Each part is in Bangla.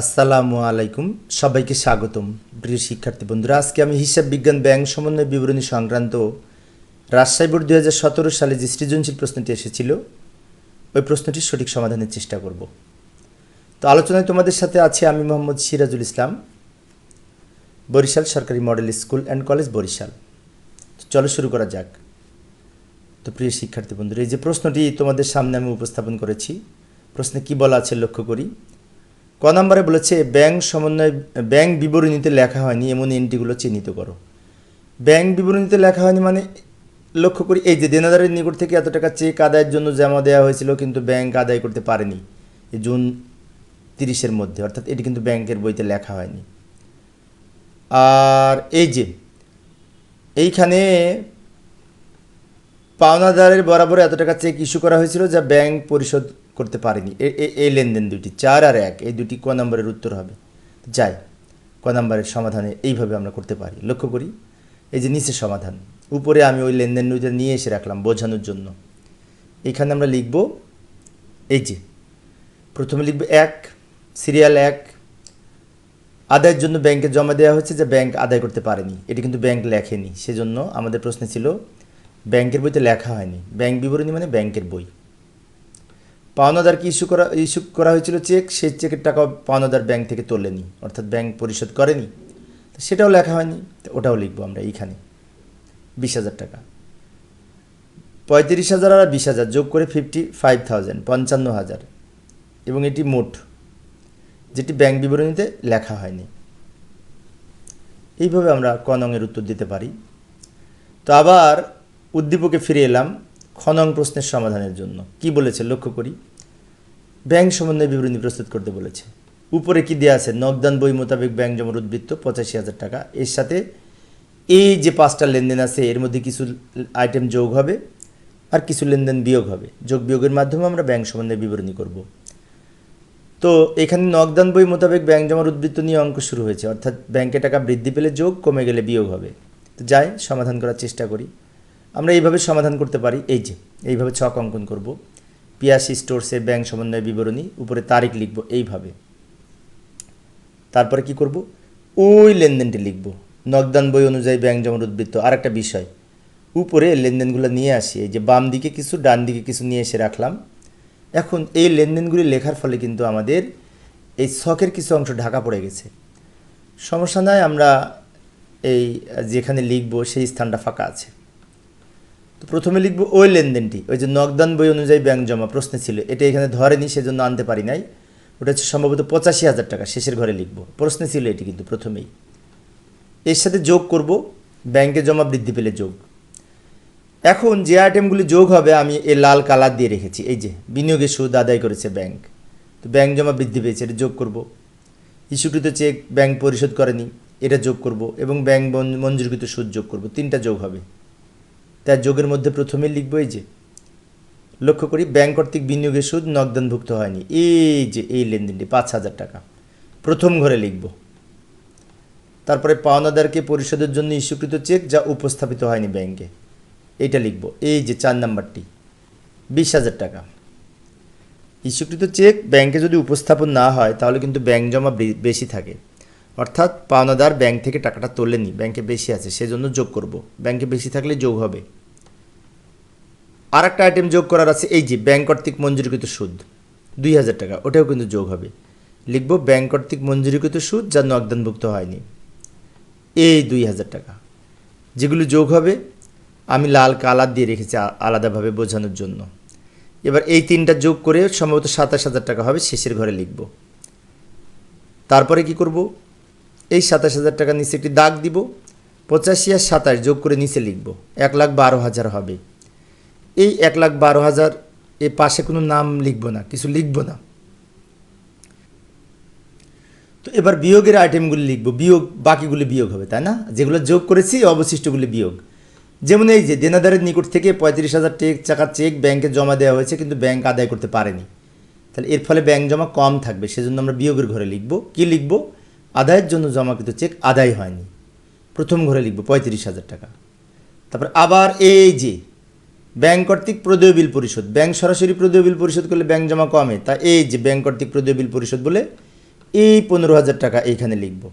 আসসালামু আলাইকুম। সবাইকে স্বাগতম। প্রিয় শিক্ষার্থী বন্ধুরা, আজকে আমি হিসাব বিজ্ঞান ব্যাংক সমন্বয় বিবরণী সংক্রান্ত রাজশাহী বোর্ড দু সতেরো সালে যে সৃজনশীল প্রশ্নটি এসেছিল, ওই প্রশ্নটির সঠিক সমাধানের চেষ্টা করব। তো আলোচনায় তোমাদের সাথে আছে আমি মোহাম্মদ সিরাজুল ইসলাম, বরিশাল সরকারি model school and college Barishal. চলো শুরু করা যাক। তো প্রিয় শিক্ষার্থী বন্ধুরা, এই যে প্রশ্নটি তোমাদের সামনে আমি উপস্থাপন করেছি, প্রশ্নে কি বলা আছে লক্ষ্য করি? ক নম্বরে বলেছে, ব্যাংক সমন্বয়, ব্যাংক বিবরণীতে লেখা হয়নি, এমন এন্ট্রিগুলো চিহ্নিত করো। ব্যাংক বিবরণীতে লেখা হয়নি মানে লক্ষ্য করি, এই যে দেনাদারের নিকট থেকে এত টাকা চেক আদায়ের জন্য জমা দেওয়া হয়েছিল, কিন্তু ব্যাংক আদায় করতে পারেনি। জুন তিরিশের মধ্যে, অর্থাৎ এটি কিন্তু ব্যাংকের বইতে লেখা হয়নি। আর এই যে, এইখানে পাওনাদারের বরাবর এত টাকা চেক ইস্যু করা হয়েছিল, যা ব্যাংক পরিশোধ করতে পারেনি। এই লেনদেন দুটি চার আর এক, এই দুটি ক নম্বরের উত্তর হবে। যাই, ক নম্বরের সমাধানে এইভাবে আমরা করতে পারি। লক্ষ্য করি, এই যে নিচে সমাধান, উপরে আমি ওই লেনদেন দুইটা নিয়ে এসে রাখলাম বোঝানোর জন্য। এখানে আমরা লিখব, এই যে, প্রথমে লিখব এক, সিরিয়াল এক, আদায়ের জন্য ব্যাংকে জমা দেওয়া হচ্ছে যে ব্যাংক আদায় করতে পারেনি। এটি কিন্তু ব্যাংক লেখেনি। সেজন্য আমাদের প্রশ্ন ছিল, ব্যাংকের বইতে লেখা হয়নি। ব্যাংক বিবরণী মানে ব্যাংকের বই। পাওনাদারকে ইস্যু করা ইস্যু করা হয়েছিল চেক, সেই চেকের টাকা পাওনাদার ব্যাংক থেকে তোলেনি, অর্থাৎ ব্যাংক পরিশোধ করেনি। তো সেটাও লেখা হয়নি, তো ওটাও লিখব আমরা এইখানে। বিশ হাজার টাকা। পঁয়ত্রিশ হাজার আর বিশ হাজার যোগ করে ফিফটি ফাইভ থাউজেন্ড পঞ্চান্ন হাজার। এবং এটি মোট, যেটি ব্যাংক বিবরণীতে লেখা হয়নি। এইভাবে আমরা ক নংয়ের উত্তর দিতে পারি। তো আবার উদ্দীপকে ফিরে এলাম। খ নং প্রশ্নের সমাধানের জন্য। কি বলেছে? লক্ষ্য করি। ব্যাংক সমন্বয় বিবরণী প্রস্তুত করতে বলেছে। উপরে কি দেওয়া আছে? নগদান বই মোতাবেক ব্যাংক জমার উদ্বৃত্ত পঁচাশি হাজার টাকা। এর সাথে এই যে পাঁচটা লেনদেন আছে, এর মধ্যে কিছু আইটেম যোগ হবে আর কিছু লেনদেন বিয়োগ হবে। যোগ বিয়োগের মাধ্যমে আমরা ব্যাংক সম্বন্ধে বিবরণী করব। তো এখানে নগদান বই মোতাবেক ব্যাংক জমার উদ্বৃত্ত নিয়ে অঙ্ক শুরু হয়েছে। অর্থাৎ ব্যাংকে টাকা বৃদ্ধি পেলে যোগ, কমে গেলে বিয়োগ হবে। তো যাই, সমাধান করার চেষ্টা করি। আমরা এইভাবে সমাধান করতে পারি। এই যে, এইভাবে ছক অঙ্কন করব। পিয়াসি স্টোরসের ব্যাংক সমন্বয় বিবরণী, উপরে তারিখ লিখব এইভাবে। তারপরে কি করব? ওই লেনদেনটি লিখব। নগদান বই অনুযায়ী ব্যাংক জমার উদ্বৃত্ত। আর একটা বিষয়, উপরে লেনদেনগুলো নিয়ে আসি। এই যে, বাম দিকে কিছু, ডান দিকে কিছু নিয়ে এসে রাখলাম। এখন এই লেনদেনগুলি লেখার ফলে কিন্তু আমাদের এই ছকের কিছু অংশ ঢাকা পড়ে গেছে। সমস্যা নাই, আমরা এই যেখানে লিখব সেই স্থানটা ফাঁকা আছে। তো প্রথমে লিখব ওই লেনদেনটি, ওই যে নগদান বই অনুযায়ী ব্যাংক জমা, প্রশ্নে ছিল। এটা এখানে ধরেনি, সেজন্য আনতে পারি নাই। ওটা হচ্ছে সম্ভবত পঁচাশি হাজার টাকা, শেষের ঘরে লিখব। প্রশ্নে ছিল এটি কিন্তু প্রথমেই। এর সাথে যোগ করব, ব্যাংকে জমা বৃদ্ধি পেলে যোগ। এখন যে আইটেমগুলি যোগ হবে, আমি এ লাল কালার দিয়ে রেখেছি। এই যে, বিনিয়োগের সুদ আদায় করেছে ব্যাংক। তো ব্যাংক জমা বৃদ্ধি পেয়েছে, এটা যোগ করব। ইস্যুকৃত চেক ব্যাংক পরিশোধ করেনি, এটা যোগ করব। এবং ব্যাংক মঞ্জুরকৃত সুদ যোগ করব। তিনটা যোগ হবে। তার যোগের মধ্যে প্রথমে লিখব এই যে, লক্ষ্য করি ব্যাংক কর্তৃক বিনিয়োগের সুদ নগদানভুক্ত হয়নি। এই যে, এই লেনদেনটি, পাঁচ হাজার টাকা। প্রথম ঘরে লিখব। তারপরে পাওনাদারকে পরিশোধের জন্য ইস্যুকৃত চেক যা উপস্থাপিত হয়নি ব্যাংকে। এইটা লিখব। এই যে, চার নাম্বারটি। বিশ হাজার টাকা। ইস্যুকৃত চেক ব্যাংকে যদি উপস্থাপন না হয়, তাহলে কিন্তু ব্যাংক জমা বেশি থাকে। অর্থাৎ পাওনাদার ব্যাংক থেকে টাকাটা তোলেনি ব্যাংকে বেশি আছে, সেজন্য যোগ করব। ব্যাংকে বেশি থাকলে যোগ হবে। আর একটা আইটেম যোগ করার আছে, এই যে ব্যাংক কর্তৃক মঞ্জুরিকৃত সুদ, দুই হাজার টাকা, ওটাও কিন্তু যোগ হবে। লিখব ব্যাংক কর্তৃক মঞ্জুরিকৃত সুদ যা নগদানভুক্ত হয়নি। এই দুই হাজার টাকা, যেগুলো যোগ হবে, আমি লাল কালার দিয়ে রেখেছি আলাদাভাবে বোঝানোর জন্য। এবার এই তিনটা যোগ করে সম্ভবত সাতাশ হাজার টাকা হবে, শেষের ঘরে লিখব। তারপরে কি করব? এই সাতাশ হাজার টাকা নিচে একটি দাগ দিব। পঁচাশি আর সাতাশ যোগ করে নিচে লিখব। এক লাখ বারো হাজার হবে। এই এক লাখ বারো হাজার এ পাশে কোনো নাম লিখব না, কিছু লিখব না। তো এবার বিয়োগের আইটেমগুলি লিখব। বিয়োগ, বাকিগুলি বিয়োগ হবে, তাই না? যেগুলো যোগ করেছি অবশিষ্টগুলি বিয়োগ। যেমন এই যে, দেনাদারের নিকট থেকে পঁয়ত্রিশ হাজার টেক টাকার চেক ব্যাংকে জমা দেওয়া হয়েছে, কিন্তু ব্যাংক আদায় করতে পারেনি। তাহলে এর ফলে ব্যাংক জমা কম থাকবে, সেজন্য আমরা বিয়োগের ঘরে লিখব। কি লিখব? আদায়ের জন্য জমাকৃত চেক আদায় হয়নি। প্রথম ঘরে লিখব পঁয়ত্রিশ হাজার টাকা। তারপর আবার এই যে, ব্যাংক কর্তৃক প্রদেয় বিল পরিশোধ, ব্যাংক সরাসরি প্রদেয় বিল পরিশোধ করলে ব্যাংক জমা কমে, তা এই যে ব্যাংক কর্তৃক প্রদেয় বিল পরিশোধ বলে এই পনেরো হাজার টাকা এইখানে লিখব।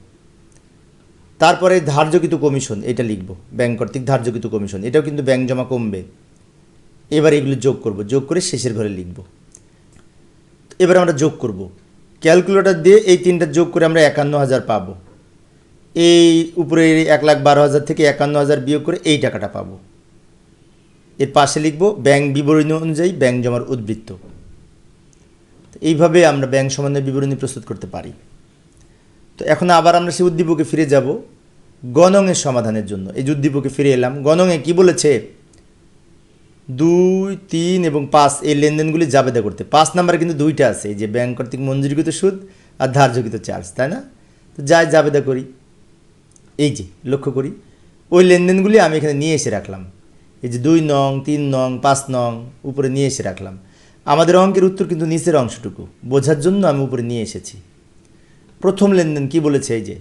তারপরে ধার্যকৃত কমিশন, এটা লিখব, ব্যাংক কর্তৃক ধার্যকৃত কমিশন, এটাও কিন্তু ব্যাংক জমা কমবে। এবার এগুলো যোগ করব, যোগ করে শেষের ঘরে লিখব। এবার আমরা যোগ করব। ক্যালকুলেটর দিয়ে এই তিনটা যোগ করে আমরা একান্ন হাজার পাবো। এই উপরে এক লাখ বারো হাজার থেকে একান্ন হাজার বিয়োগ করে এই টাকাটা পাবো। এর পাশে লিখব, ব্যাংক বিবরণী অনুযায়ী ব্যাংক জমার উদ্বৃত্ত। এইভাবে আমরা ব্যাংক সম্বন্ধে বিবরণী প্রস্তুত করতে পারি। তো এখন আবার আমরা সেই উদ্দীপকে ফিরে যাব গণংয়ের সমাধানের জন্য। এই উদ্দীপকে ফিরে এলাম, গণংয়ে কি বলেছে? দুই, তিন এবং পাঁচ, এই লেনদেনগুলি জাবেদা করতে। পাঁচ নাম্বার কিন্তু দুইটা আছে যে ব্যাংক কর্তৃক মঞ্জুরিকৃত সুদ আর ধার্যকৃত চার্জ, তাই না? তো যাই জাবেদা করি, এই যে লক্ষ্য করি, ওই লেনদেনগুলি আমি এখানে নিয়ে এসে রাখলাম। এই যে দুই নং, তিন নং, পাঁচ নং, উপরে নিয়ে এসে রাখলাম। আমাদের অঙ্কের উত্তর কিন্তু নিচের অংশটুকু, বোঝার জন্য আমি উপরে নিয়ে এসেছি। প্রথম লেনদেন কি বলেছে, এই যে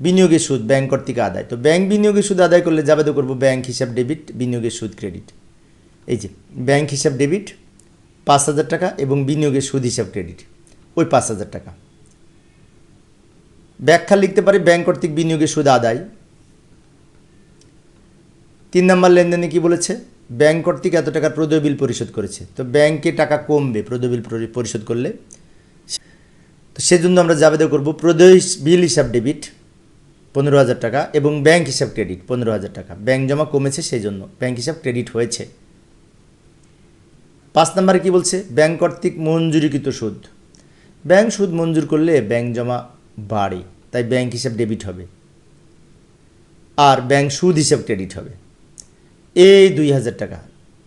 বিনিয়োগের সুদ, ব্যাংক কর্তৃক আদায়। তো ব্যাংক বিনিয়োগের সুদ আদায় করলে জাবেদা করব ব্যাংক হিসাব ডেবিট, বিনিয়োগের সুদ ক্রেডিট। এই যে ব্যাংক হিসাব ডেবিট পাঁচ হাজার টাকা এবং বিনিয়োগের সুদ হিসাব ক্রেডিট ওই পাঁচ হাজার টাকা। ব্যাখ্যা লিখতে পারি ব্যাংক কর্তৃক বিনিয়োগের সুদ আদায়। তিন নম্বর লেনদেনে কি বলেছে? ব্যাংক কর্তৃক এত টাকার প্রদেয় বিল পরিশোধ করেছে। তো ব্যাংকে টাকা কমবে প্রদেয় বিল পরিশোধ করলে। তো সেজন্য আমরা জাবেদা করব প্রদেয় বিল হিসাব ডেবিট পনেরো হাজার টাকা এবং ব্যাংক হিসাব ক্রেডিট পনেরো হাজার টাকা। ব্যাংক জমা কমেছে সেই জন্য ব্যাংক হিসাব ক্রেডিট হয়েছে। পাঁচ নম্বরে কি বলছে? ব্যাংক কর্তৃক মঞ্জুরিকৃত সুদ। ব্যাংক সুদ মঞ্জুর করলে ব্যাংক জমা বাড়ে, তাই ব্যাংক হিসাব ডেবিট হবে। আর ব্যাংক সুদ হিসাব ক্রেডিট হবে। এই দুই হাজার টাকা,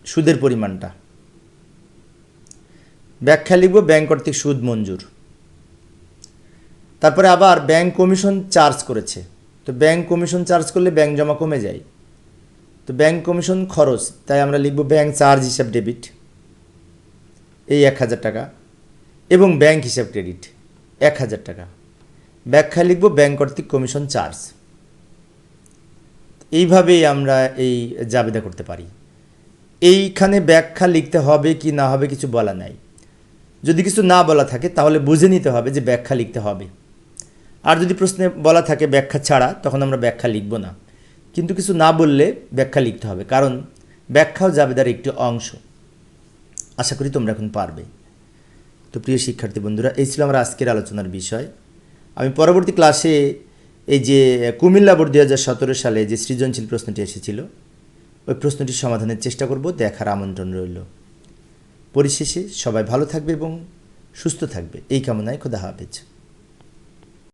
সুদের পরিমাণটা। ব্যাখ্যা লিখব, ব্যাংক কর্তৃক সুদ মঞ্জুর। তারপরে আবার ব্যাংক কমিশন চার্জ করেছে। তো ব্যাংক কমিশন চার্জ করলে ব্যাংক জমা কমে যায়। তো ব্যাংক কমিশন খরচ, তাই আমরা লিখব ব্যাংক চার্জ হিসাব ডেবিট। এই এক হাজার টাকা এবং ব্যাংক হিসাব ক্রেডিট এক হাজার টাকা। ব্যাখ্যা লিখব ব্যাংক কর্তৃক কমিশন চার্জ। এইভাবেই আমরা এই জাবেদা করতে পারি। এইখানে ব্যাখ্যা লিখতে হবে কি না হবে কিছু বলা নাই। যদি কিছু না বলা থাকে তাহলে বুঝে নিতে হবে যে ব্যাখ্যা লিখতে হবে। আর যদি প্রশ্নে বলা থাকে ব্যাখ্যা ছাড়া, তখন আমরা ব্যাখ্যা লিখব না। কিন্তু কিছু না বললে ব্যাখ্যা লিখতে হবে। কারণ ব্যাখ্যাও জাবেদার একটি অংশ। আশা করি তোমরা এখন পারবে। তো প্রিয় শিক্ষার্থী বন্ধুরা, এই ছিল আমার আজকের আলোচনার বিষয়। আমি পরবর্তী ক্লাসে এই যে কুমিল্লা বোর্ড দু হাজার সতেরো সালে যে সৃজনশীল প্রশ্নটি এসেছিল, ওই প্রশ্নটি সমাধানের চেষ্টা করব, দেখার আমন্ত্রণ রইল। পরিশেষে সবাই ভালো থাকবে এবং সুস্থ থাকবে। এই কামনায় খোদা হাফেজ।